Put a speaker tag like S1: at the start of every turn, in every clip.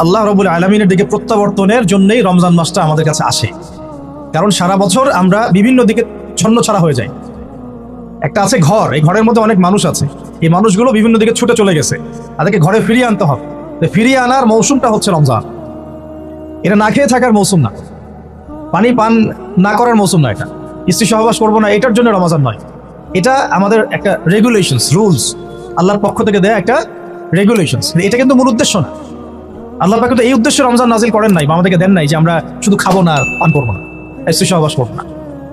S1: আল্লাহ রবুল আলমিনের দিকে প্রত্যাবর্তনের জন্যই রমজান মাসটা আমাদের কাছে আসে। কারণ সারা বছর আমরা বিভিন্ন দিকে ছন্ন ছাড়া হয়ে যাই। একটা আছে ঘর, এই ঘরের মধ্যে অনেক মানুষ আছে। এই মানুষগুলো বিভিন্ন দিকে ছুটে চলে গেছে। তাদেরকে ঘরে ফিরিয়ে আনতে হবে। ফিরিয়ে আনার মৌসুমটা হচ্ছে রমজান। এটা না খেয়ে থাকার মৌসুম না। পানি পান না করার মৌসুম না এটা। স্ত্রী সহবাস করব না, এটার জন্য রমজান নয়। এটা আমাদের একটা রেগুলেশনস রুলস আল্লাহর পক্ষ থেকে দেয়া একটা রেগুলেশনস এটা কিন্তু মূল উদ্দেশ্য না। আল্লাহ পাক কিন্তু এই উদ্দেশ্যে রমজান নাজিল করেন নাই বা আমাদেরকে দেন নাই যে আমরা শুধু খাব না, পান করব না স্ত্রী সহবাস করব না।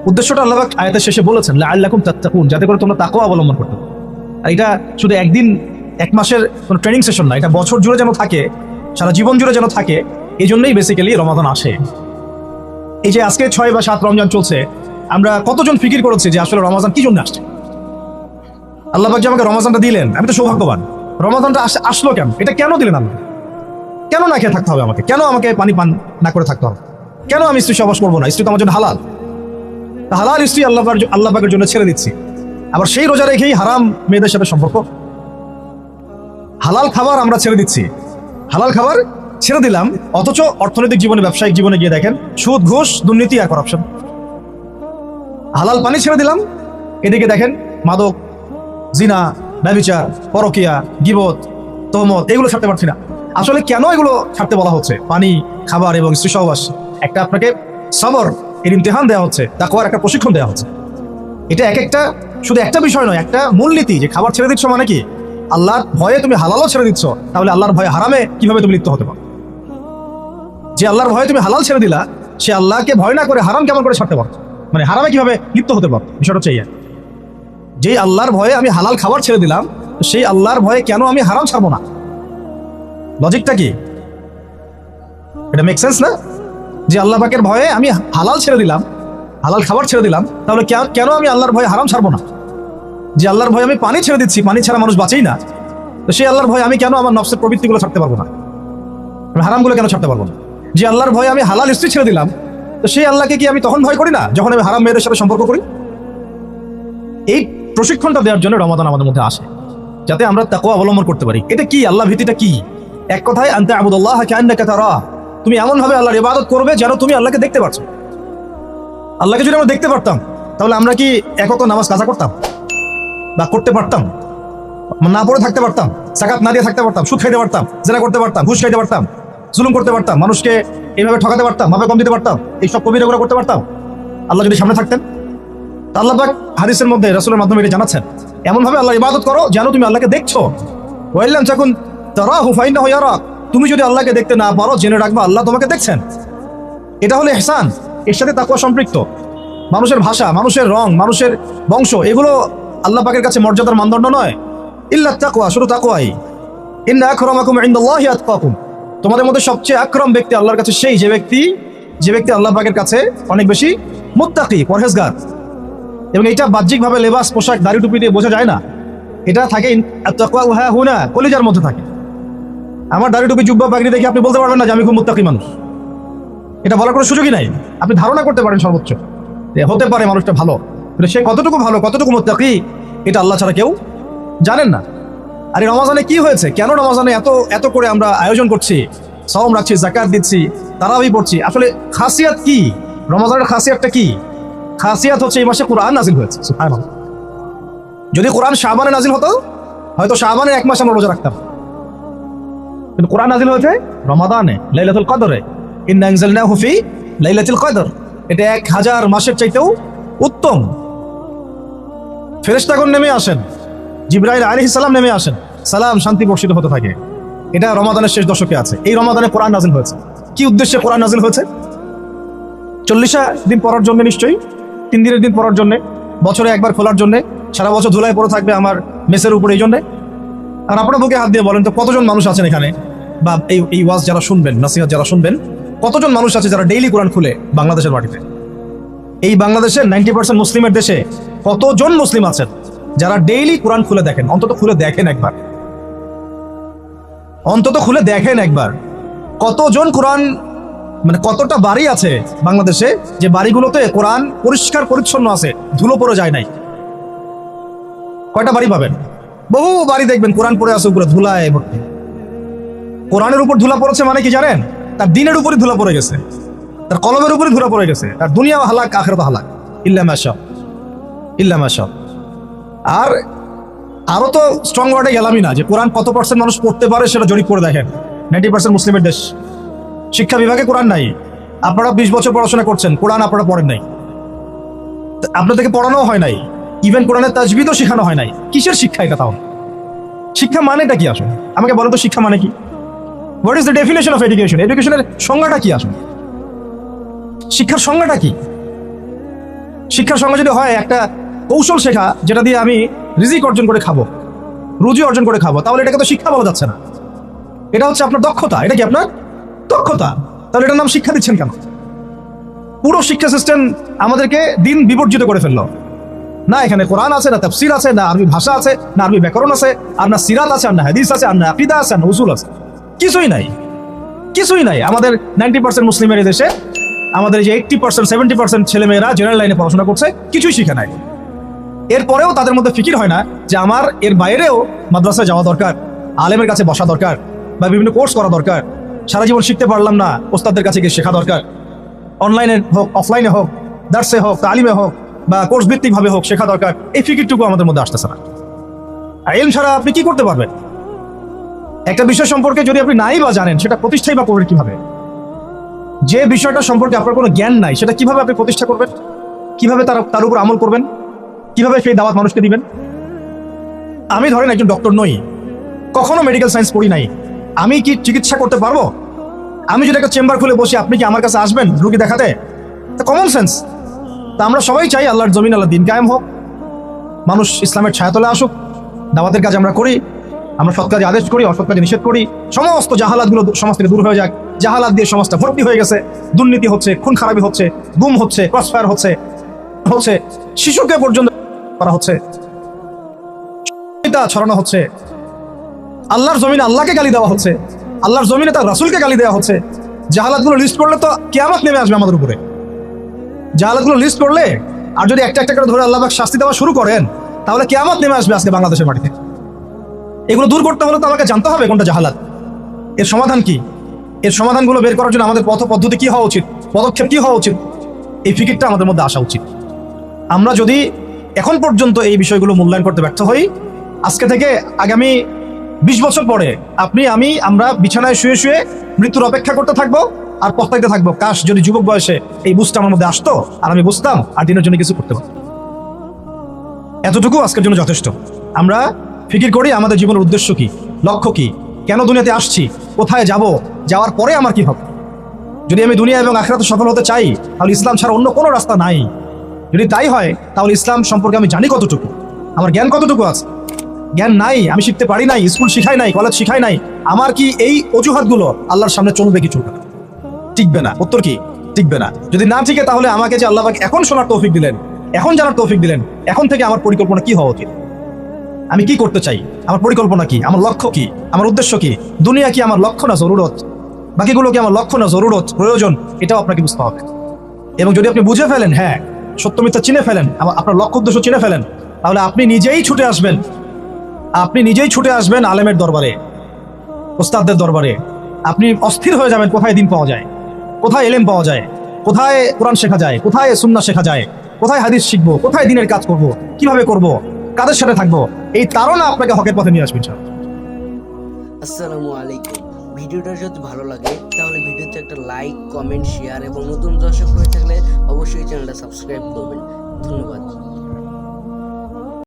S1: উদ্দেশ্যটা আল্লাহ পাক আয়াতের শেষে বলেছেন আল্লাহকুম তাত্তাকুন, যাতে করে তোমরা তাকেও অবলম্বন করতে আর এটা শুধু একদিন, এক মাসের কোনো ট্রেনিং সেশন না, এটা বছর জুড়ে যেন থাকে, সারা জীবন জুড়ে যেন থাকে এই জন্যই বেসিক্যালি রমাদান আসে। এই যে আজকে ছয় বা সাত রমজান চলছে, আমরা কতজন ফিকির করেছি যে আসলে রমাজান কি জন্য আসছে? আল্লাহ পাক যে আমাকে রমাজানটা দিলেন, আমি তো সৌভাগ্যবান। রমাজানটা আসলো কেন? এটা কেন দিলেন আল্লাহ? কেন না খেয়ে থাকতে হবে আমাকে? কেন আমাকে পানি পান না করে থাকতে হবে? কেন আমি স্ত্রী সবাস করব না? স্ত্রী তো আমার জন্য হালাল। হালাল স্ত্রী আল্লাহ আল্লাহ পাকের জন্য ছেড়ে দিচ্ছি। আবার সেই রোজা রেখেই হারাম মেয়েদের সাথে সম্পর্ক? হালাল খাবার আমরা ছেড়ে দিচ্ছি। হালাল খাবার ছেড়ে দিলাম, অথচ অর্থনৈতিক জীবনে, ব্যবসায়িক জীবনে গিয়ে দেখেন, সুদ, ঘুষ, দুর্নীতি আর করাপশন হালাল পানি ছেড়ে দিলাম, এদিকে দেখেন মাদক, জিনা, ব্যবিচার, পরকিয়া, গিবত, তহমত, এগুলো ছাড়তে পারছি না। আসলে কেন এগুলো ছাড়তে বলা হচ্ছে? পানি, খাবার এবং স্ত্রী সহবাস একটা আপনাকে সবর, এর ইমতেহান দেওয়া হচ্ছে, তাকওয়ার একটা প্রশিক্ষণ দেওয়া হচ্ছে। এটা এক একটা, শুধু একটা বিষয় নয়, একটা মূলনীতি যে খাবার ছেড়ে দিচ্ছ মানে কি? আল্লাহর ভয়ে তুমি হালালও ছেড়ে দিচ্ছ, তাহলে আল্লাহর ভয়ে হারামে কীভাবে তুমি লিপ্ত হতে পারো? যে আল্লাহর ভয়ে তুমি হালাল ছেড়ে দিলা, সে আল্লাহকে ভয় না করে হারাম কেমন করে ছাড়তে পারো? মানে হারামে কীভাবে লিপ্ত হতে পারো? বিষয়টা হচ্ছে এই আর। যে আল্লাহর ভয়ে আমি হালাল খাবার ছেড়ে দিলাম, সেই আল্লাহর ভয়ে কেন আমি হারাম ছাড়বো না? লজিকটা কি? এটা মেক সেন্স না? যে আল্লাহ পাকের ভয়ে আমি হালাল ছেড়ে দিলাম, হালাল খাবার ছেড়ে দিলাম, তাহলে কেন আমি আল্লাহর ভয়ে হারাম ছাড়বো না? যে আল্লাহর ভয়ে আমি পানি ছেড়ে দিচ্ছি, পানি ছাড়া মানুষ বাঁচেই না, তো সেই আল্লাহর ভয়ে আমি কেন আমার নফসের প্রবৃত্তিগুলো ছাড়তে পারব না? আমি হারামগুলো কেন ছাড়তে পারব না? যে আল্লাহর ভয়ে আমি হালাল স্ত্রী ছেড়ে দিলাম, তো সেই আল্লাহকে কি আমি তখন ভয় করি না, যখন আমি হারাম মেয়েদের সাথে সম্পর্ক করি? এই প্রশিক্ষণটা দেওয়ার জন্য রমাদান আমাদের মধ্যে আসে, যাতে আমরা তাকে অবলম্বন করতে পারি। এটা কি? আল্লাহ ভীতিটা কি? এক কথায় আনতে আবুদুল্লাহ কান্নাকে তারা তুমি এমন ভাবে আল্লাহর ইবাদত করবে যেন তুমি আল্লাহকে দেখতে পারছ। আল্লাহকে যদি আমরা দেখতে পারতাম, তাহলে আমরা কি একত নামাজ কাজা করতাম? বা করতে পারতাম? না পড়ে থাকতে পারতাম সাকাত না দিয়ে থাকতে পারতাম, সুদ খাইতে পারতাম, জেনা করতে পারতাম, ঘুষ খাইতে পারতাম, জুলুম করতে পারতাম, মানুষকে এইভাবে ঠকাতে পারতাম ভাবে কম দিতে পারতাম, এইসব কবিরাগুলো করতে পারতাম? আল্লাহ যদি সামনে থাকতেন? আল্লাহ পাক হাদিসের মধ্যে রাসূলের মাধ্যমে এটা জানাচ্ছেন। এমন ভাবে আল্লাহ ইবাদত করো যেন তুমি আল্লাহকে দেখছ। ওয়াইল্লাম যখন তারা হুফাইনা হইয়ারা তুমি যদি আল্লাহকে দেখতে না পারো, জেনে রাখবা আল্লাহ তোমাকে দেখছেন। এটা হলো এহসান এর সাথে তাকুয়া সম্পৃক্ত। মানুষের ভাষা, মানুষের রং, মানুষের বংশ, এগুলো আল্লাহ পাকের কাছে মর্যাদার মানদণ্ড নয়। ইল্লা তাকুয়া শুধু তাকুয়াই ইন্না আকরামাকুম ইনদাল্লাহি আতকাকুম। তোমাদের মধ্যে সবচেয়ে আকরম ব্যক্তি আল্লাহর কাছে সেই যে ব্যক্তি যে ব্যক্তি আল্লাহ পাকের কাছে অনেক বেশি মুত্তাকি, পরহেজগার। এবং এটা বাহ্যিকভাবে লেবাস, পোশাক, দাড়ি টুপি দিয়ে বোঝা যায় না। এটা থাকে উহা হুনা, কলিজার মধ্যে থাকে। আমার দাড়ি টুপি জুব্বা পাগড়ি দেখে আপনি বলতে পারবেন না যে আমি খুব মুত্তাকি মানুষ। এটা বলার কোনো সুযোগই নাই। আপনি ধারণা করতে পারেন সর্বোচ্চ। হতে পারে মানুষটা ভালো। কিন্তু সে কতটুকু ভালো, কতটুকু মুত্তাকি, এটা আল্লাহ ছাড়া কেউ জানেন না। আর এই রমাজানে কি হয়েছে? কেন রমাজানে এত এত করে আমরা আয়োজন করছি? সওম রাখছি জাকাত দিচ্ছি, তারাবি পড়ছি। আসলে খাসিয়াত কি? রমাজানের খাসিয়াতটা কি? খাসিয়াত হচ্ছে এই মাসে কোরআন নাজিল হয়েছে। যদি কোরআন শাহবানে নাজিল হতো, হয়তো শাহবানের এক মাস আমরা রোজা রাখতাম। কিন্তু কোরআন নাজিল হয়েছে রমাদানে, লাইলাতুল কদরে। ইন্না আনজালনাহু ফি লাইলাতুল কদর। এটা এক হাজার মাসের চাইতেও উত্তম। ফেরেশতাগণ নেমে আসেন। জিব্রাইল আলাইহিস সালাম নেমে আসেন। সালাম শান্তি বর্ষিত হতে থাকে। এটা রমাদানের শেষ দশকে আছে। এই রমাদানে কোরআন নাজিল হয়েছে। কি উদ্দেশ্যে কোরআন নাজিল হয়েছে? চল্লিশা দিন পড়ার জন্য নিশ্চয়ই, তিন দিনের দিন পড়ার জন্য, বছরে একবার খোলার জন্য, সারা বছর ধুলায় পড়ে থাকবে আমার মেসের উপরে এই জন্যে। আর আপনারা বুকে হাত দিয়ে বলেন তো কতজন মানুষ আছেন এখানে? বা এই এই ওয়াজ যারা শুনবেন, নাসিহাত যারা শুনবেন, কতজন মানুষ আছে যারা ডেইলি কোরআন খুলে বাংলাদেশের মাটিতে? এই বাংলাদেশের নাইনটি পার্সেন্ট মুসলিমের দেশে কতজন মুসলিম আছেন যারা ডেইলি কোরআন খুলে দেখেন? অন্তত খুলে দেখেন একবার। অন্তত খুলে দেখেন একবার। কতজন কোরআন মানে কতটা বাড়ি আছে বাংলাদেশে যে বাড়িগুলোতে কোরআন পরিষ্কার, পরিচ্ছন্ন আছে, ধুলো পড়ে যায় নাই? কয়টা বাড়ি পাবেন? বহু বাড়ি দেখবেন, কোরআন পড়ে আছে উপরে ধুলায় ভর্তি। কোরআনের উপর ধুলা পড়েছে মানে কি জানেন? তার দিনের উপরই ধুলা পড়ে গেছে। তার কলমের উপরই ধুলা পড়ে গেছে। তার দুনিয়া হালাক, আখেরত হালাক। ইল্লা মাসা ইল্লা মাসা আর আরও তো স্ট্রং ওয়ার্ডে গেলামই না যে কোরআন কত পার্সেন্ট মানুষ পড়তে পারে সেটা জরিপ করে দেখেন। নাইনটি পার্সেন্ট মুসলিমের দেশ। শিক্ষা বিভাগে কোরআন নাই। আপনারা বিশ বছর পড়াশোনা করছেন, কোরআন আপনারা পড়েন নাই। আপনাদেরকে পড়ানো হয় নাই। ইভেন কোরআনের তাজবিদও শেখানো হয় নাই। কিসের শিক্ষা এটা তাও শিক্ষা মানেটা কি আসলে? আমাকে বলো তো শিক্ষা মানে কি? What is the definition of education এডুকেশনের সংজ্ঞাটা কি আসলে? শিক্ষার সংজ্ঞাটা কি? শিক্ষার সংজ্ঞা যদি হয়, একটা কৌশল শেখা, যেটা দিয়ে আমি রিজিক অর্জন করে খাব, রুজি অর্জন করে খাব, তাহলে এটাকে তো শিক্ষা বলা যাচ্ছে না। এটা হচ্ছে আপনার দক্ষতা। এটা কি আপনার দক্ষতা? তাহলে এটার নাম শিক্ষা দিচ্ছেন কেন? পুরো শিক্ষা সিস্টেম আমাদেরকে দিন বিবর্জিত করে ফেলল। না এখানে কোরআন আছে, না তাফসির আছে, না আরবি ভাষা আছে, না আরবি ব্যাকরণ আছে, আর না সিরাত আছে, আর না হাদিস আছে, আর না আকিদা আছে, আর না উসুল আছে। কিছুই নাই। কিছুই নাই। আমাদের নাইনটি পার্সেন্ট মুসলিমের দেশে, আমাদের যে এইটটি পার্সেন্ট সেভেন্টি পার্সেন্ট ছেলেমেয়েরা জেনারেল লাইনে পড়াশোনা করছে, কিছুই শিখে নাই। এরপরেও তাদের মধ্যে ফিকির হয় না যে আমার এর বাইরেও মাদ্রাসায় যাওয়া দরকার, আলেমের কাছে বসা দরকার, বা বিভিন্ন কোর্স করা দরকার। সারা জীবন শিখতে পারলাম না ওস্তাদের কাছে গিয়ে শেখা দরকার। অনলাইনে হোক অফলাইনে হোক দার্সে হোক, তালিমে হোক, বা কোর্স ভিত্তিকভাবে হোক, শেখা দরকার। এই ফিকিরটুকু আমাদের মধ্যে আসতেছে না। এলম ছাড়া আপনি কি করতে পারবেন? একটা বিষয় সম্পর্কে যদি আপনি নাই বা জানেন, সেটা প্রতিষ্ঠাই বা করবেন কীভাবে? যে বিষয়টা সম্পর্কে আপনার কোনো জ্ঞান নাই, সেটা কীভাবে আপনি প্রতিষ্ঠা করবেন? কীভাবে তার তার উপর আমল করবেন? কীভাবে সেই দাওয়াত মানুষকে দিবেন? আমি ধরেন একজন ডক্টর নই। কখনো মেডিকেল সায়েন্স পড়ি নাই। আমি কি চিকিৎসা করতে পারব? আমি যদি একটা চেম্বার খুলে বসি, আপনি কি আমার কাছে আসবেন রুগী দেখাতে? কমন সেন্স তা আমরা সবাই চাই আল্লাহর জমিন আল্লাহ দিন কায়েম হোক। মানুষ ইসলামের ছায়াতলে আসুক, দাওয়াতের কাজ আমরা করি। আমরা সৎ কাজে আদেশ করি, অসৎ কাজে নিষেধ করি। সমস্ত জাহালাতগুলো সমাজ থেকে দূর হয়ে যাক। জাহালাত দিয়ে সমাজটা ভর্তি হয়ে গেছে। দুর্নীতি হচ্ছে, খুন খারাপি হচ্ছে, গুম হচ্ছে ক্রসফায়ার হচ্ছে হচ্ছে, শিশুকে পর্যন্ত করা হচ্ছে। ছড়ানো হচ্ছে। আল্লাহর জমিনে আল্লাহকে গালি দেওয়া হচ্ছে। আল্লাহর জমিনে তার রাসুলকে গালি দেওয়া হচ্ছে। জাহালাতগুলো লিস্ট করলে তো কেয়ামত নেমে আসবে আমাদের উপরে। জাহালাতগুলো লিস্ট করলে, আর যদি একটা একটা করে ধরে আল্লাহ শাস্তি দেওয়া শুরু করেন, তাহলে কেয়ামত নেমে আসবে আজকে বাংলাদেশের মাটিতে। এগুলো দূর করতে হলে তো আমাকে জানতে হবে কোনটা জাহালাত। এর সমাধান কি? এর সমাধানগুলো বের করার জন্য আমাদের পথ পদ্ধতি কি হওয়া উচিত? পদক্ষেপ কি হওয়া উচিত? এই ফিকিরটা আমাদের মধ্যে আসা উচিত। আমরা যদি এখন পর্যন্ত এই বিষয়গুলো মূল্যায়ন করতে ব্যর্থ হই, আজকে থেকে আগামী বিশ বছর পরে আপনি, আমি, আমরা বিছানায় শুয়ে শুয়ে মৃত্যুর অপেক্ষা করতে থাকব আর পস্তাইতে থাকব। কাশ, যদি যুবক বয়সে এই বুঝটা আমার মধ্যে আসতো আর আমি বুঝতাম, আর দিনের জন্য কিছু করতে পারতাম। এতটুকু আজকের জন্য যথেষ্ট। আমরা ফিকির করি, আমাদের জীবনের উদ্দেশ্য কি? লক্ষ্য কি? কেন দুনিয়াতে আসছি? কোথায় যাব? যাওয়ার পরে আমার কি হবে? যদি আমি দুনিয়া এবং আখেরাতে সফল হতে চাই, তাহলে ইসলাম ছাড়া অন্য কোনো রাস্তা নাই। যদি তাই হয়, তাহলে ইসলাম সম্পর্কে আমি জানি কতটুকু? আমার জ্ঞান কতটুকু আছে? জ্ঞান নাই, আমি শিখতে পারি নাই, স্কুল শিখাই নাই, কলেজ শিখাই নাই। আমার কি এই অজুহাতগুলো আল্লাহর সামনে চলবে কি চলবে না? টিকবে না। উত্তর কি? টিকবে না। যদি না টিকে, তাহলে আমাকে যে আল্লাহ এখন শোনার তৌফিক দিলেন, এখন জানার তৌফিক দিলেন, এখন থেকে আমার পরিকল্পনা কি হওয়া উচিত? আমি কি করতে চাই? আমার পরিকল্পনা কি? আমার লক্ষ্য কি? আমার উদ্দেশ্য কি? দুনিয়া কি আমার লক্ষ্য না জরুরত? বাকিগুলো কি আমার লক্ষ্য না জরুরত? প্রয়োজন, এটাও আপনাকে বুঝতে হবে। এবং যদি আপনি বুঝে ফেলেন হ্যাঁ সত্য মিথ্যা চিনে ফেলেন আপনার লক্ষ্য উদ্দেশ্য চিনে ফেলেন, তাহলে আপনি নিজেই ছুটে আসবেন। আপনি নিজেই ছুটে আসবেন আলেমের দরবারে, ওস্তাদদের দরবারে। আপনি অস্থির হয়ে যাবেন কোথায় দিন পাওয়া যায়, কোথায় এলেম পাওয়া যায়, কোথায় কোরআন শেখা যায়, কোথায় সুন্না শেখা যায়, কোথায় হাদিস শিখব, কোথায় দিনের কাজ করব, কীভাবে করব? কাদের সাথে থাকব? এই তারা আপনাকে হকের পথে নিয়ে আসবেন
S2: আসসালামু আলাইকুম। ভিডিওটা যদি ভালো লাগে, তাহলে ভিডিওতে একটা লাইক, কমেন্ট, শেয়ার এবং নতুন দর্শক হয়ে থাকলে অবশ্যই চ্যানেলটা সাবস্ক্রাইব করবেন। ধন্যবাদ।